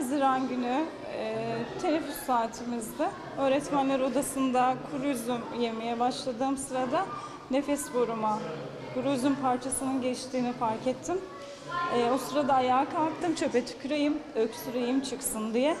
Haziran günü e, teneffüs saatimizde öğretmenler odasında kuru üzüm yemeye başladığım sırada nefes boruma kuru üzüm parçasının geçtiğini fark ettim. E, o sırada ayağa kalktım çöpe tüküreyim, öksüreyim çıksın diye.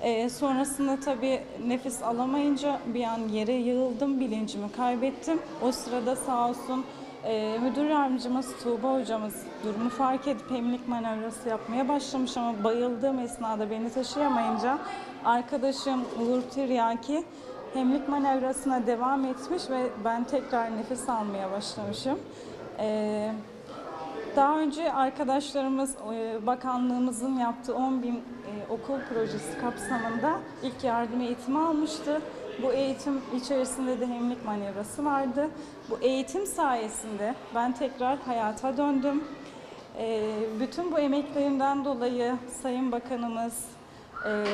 E, sonrasında tabii nefes alamayınca bir an yere yığıldım, bilincimi kaybettim. O sırada sağ olsun e, müdür yardımcımız Tuğba hocamız durumu fark edip hemlik manevrası yapmaya başlamış ama bayıldığım esnada beni taşıyamayınca arkadaşım Uğur Tiryaki hemlik manevrasına devam etmiş ve ben tekrar nefes almaya başlamışım. E, daha önce arkadaşlarımız e, bakanlığımızın yaptığı 10 bin e, okul projesi kapsamında ilk yardım eğitimi almıştı. Bu eğitim içerisinde de hemlik manevrası vardı. Bu eğitim sayesinde ben tekrar hayata döndüm. E, Bütün bu emeklerimden dolayı Sayın Bakanımız, e,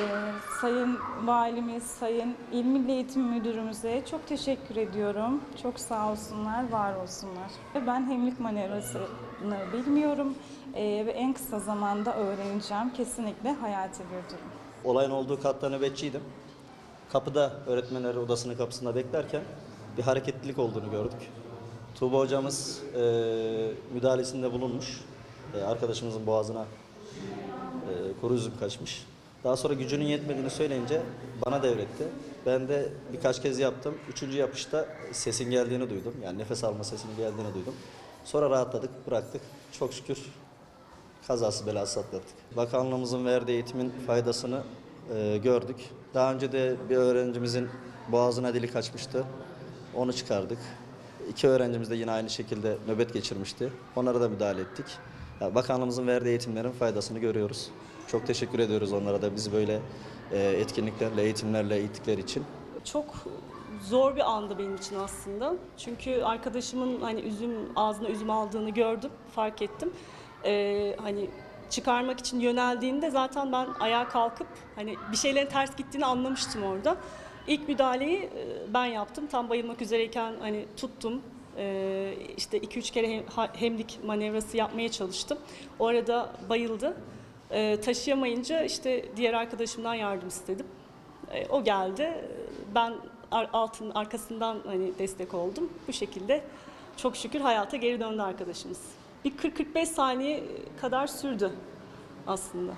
Sayın Valimiz, Sayın İl Milli Eğitim Müdürümüze çok teşekkür ediyorum. Çok sağ olsunlar, var olsunlar. Ben hemlik manevrasını bilmiyorum e, ve en kısa zamanda öğreneceğim. Kesinlikle hayati bir durum. Olayın olduğu katta nöbetçiydim. Kapıda öğretmenler odasının kapısında beklerken bir hareketlilik olduğunu gördük. Tuğba hocamız e, müdahalesinde bulunmuş. E, arkadaşımızın boğazına e, kuru üzüm kaçmış. Daha sonra gücünün yetmediğini söyleyince bana devretti. Ben de birkaç kez yaptım. Üçüncü yapışta sesin geldiğini duydum. Yani nefes alma sesinin geldiğini duydum. Sonra rahatladık, bıraktık. Çok şükür kazası belası atlattık. Bakanlığımızın verdiği eğitimin faydasını e, gördük. Daha önce de bir öğrencimizin boğazına dili kaçmıştı. Onu çıkardık. İki öğrencimiz de yine aynı şekilde nöbet geçirmişti. Onlara da müdahale ettik. Ya, bakanlığımızın verdiği eğitimlerin faydasını görüyoruz. Çok teşekkür ediyoruz onlara da bizi böyle e, etkinliklerle, eğitimlerle eğittikleri için. Çok zor bir andı benim için aslında. Çünkü arkadaşımın hani üzüm ağzına üzüm aldığını gördüm, fark ettim. Ee, hani çıkarmak için yöneldiğinde zaten ben ayağa kalkıp hani bir şeylerin ters gittiğini anlamıştım orada. İlk müdahaleyi e, ben yaptım. Tam bayılmak üzereyken hani tuttum. Ee, işte 2-3 kere hem- ha- hemlik manevrası yapmaya çalıştım. O arada bayıldı. Ee, taşıyamayınca işte diğer arkadaşımdan yardım istedim. E, O geldi. Ben altın arkasından hani destek oldum. Bu şekilde çok şükür hayata geri döndü arkadaşımız. Bir 40-45 saniye kadar sürdü aslında.